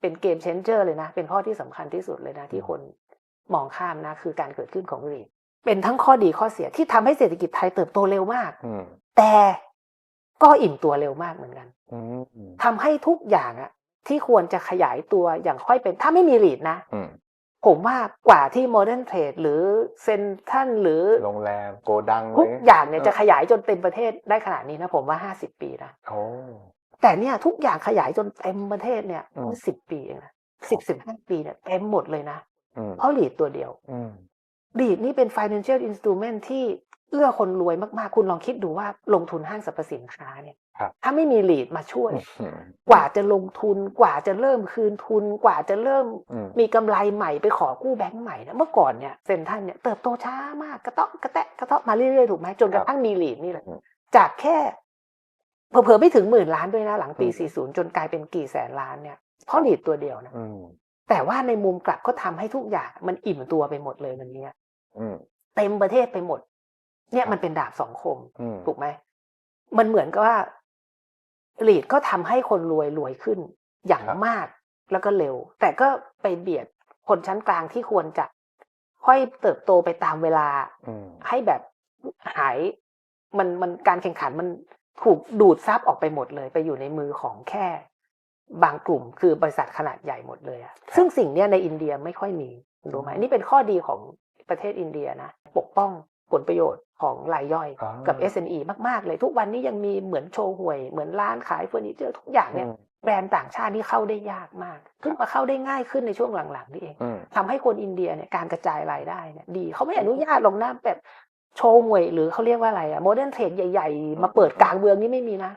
เป็นเกมเชนเจอร์เลยนะ เป็นข้อที่สำคัญที่สุดเลยนะ ที่คนมองข้ามนะ คือการเกิดขึ้นของรีดเป็นทั้งข้อดีข้อเสียที่ทำให้เศรษฐกิจไทยเติบโตเร็วมากอืมแต่ก็อิ่มตัวเร็วมากเหมือนกันอืมทำให้ทุกอย่างอะที่ควรจะขยายตัวอย่างค่อยเป็น ถ้าไม่มีลีดนะอืมผมว่ากว่าที่โมเดิร์นเทรดหรือเซนทันหรือโรงแรมโกดังทุกเลยอย่างเนี่ยจะขยายจนเต็มประเทศได้ขนาดนี้นะผมว่าห้าสิบปีนะโอ้ แต่เนี่ยทุกอย่างขยายจนเต็มประเทศเนี่ยอืมสิบปีเองนะสิบสิบห้าปีเนี่ยเต็มหมดเลยนะอืมเพราะลีดตัวเดียวอืมลีดนี่เป็น financial instrument ที่เอื้อคนรวยมากๆ คุณลองคิดดูว่าลงทุนห้างสรรพสินค้าเนี่ยครับถ้าไม่มีลีดมาช่วยอืมกว่าจะลงทุนกว่าจะเริ่มคืนทุนกว่าจะเริ่มอืมมีกำไรใหม่ไปขอกู้แบงก์ใหม่นะเมื่อก่อนเนี่ยเซ็นทรันเนี่ยเติบโตช้ามากกระเตาะกระแตะกระเตาะมาเรื่อยๆถูกไหมจนกระทั่งมีลีดนี่แหละอืมจากแค่ เผลอๆไม่ถึงหมื่นล้านด้วยนะหลังปีอืม40 จนกลายเป็นกี่แสนล้านเนี่ยเพราะลีดตัวเดียวนะอืมแต่ว่าในมุมกลับก็ทำให้ทุกอย่างมันอิ่มตัวไปหมดเลยวันนี้อืมเต็มประเทศไปหมด เนี่ยครับมันเป็นดาบสองคมอืมถูกไหมมันเหมือนกับว่าลีดก็ทำให้คนรวยรวยขึ้นอย่างครับมากแล้วก็เร็ว แต่ก็ไปเบียดคนชั้นกลางที่ควรจะค่อยเติบโตไปตามเวลาอืมให้แบบหายมันมันการแข่งขันมัน ถูกดูดซับออกไปหมดเลย ไปอยู่ในมือของแค่บางกลุ่มคือบริษัทขนาดใหญ่หมดเลยอะซึ่งสิ่งเนี้ยในอินเดียไม่ค่อยมีรู้ไหมนี่เป็นข้อดีของประเทศอินเดียนะ ปกป้องผลประโยชน์ของรายย่อยอ๋อกับ SME มากๆเลย ทุกวันนี้ยังมีเหมือนโชว์หวย เหมือนร้านขายเฟอร์นิเจอร์ทุกอย่างเนี่ยอืมแบรนด์ต่างชาติที่เข้าได้ยากมากเพิ่งมาเข้าได้ง่ายขึ้นในช่วงหลังๆนี่เองอืมทำให้คนอินเดียเนี่ยการกระจายรายได้เนี่ยดีเขาไม่อนุญาตลงหน้าแบบ โชว์หวยหรือเขาเรียกว่าอะไรอะโมเดิร์นเทรดใหญ่ ๆ มาเปิดกลางเมืองนี่ไม่มีนะ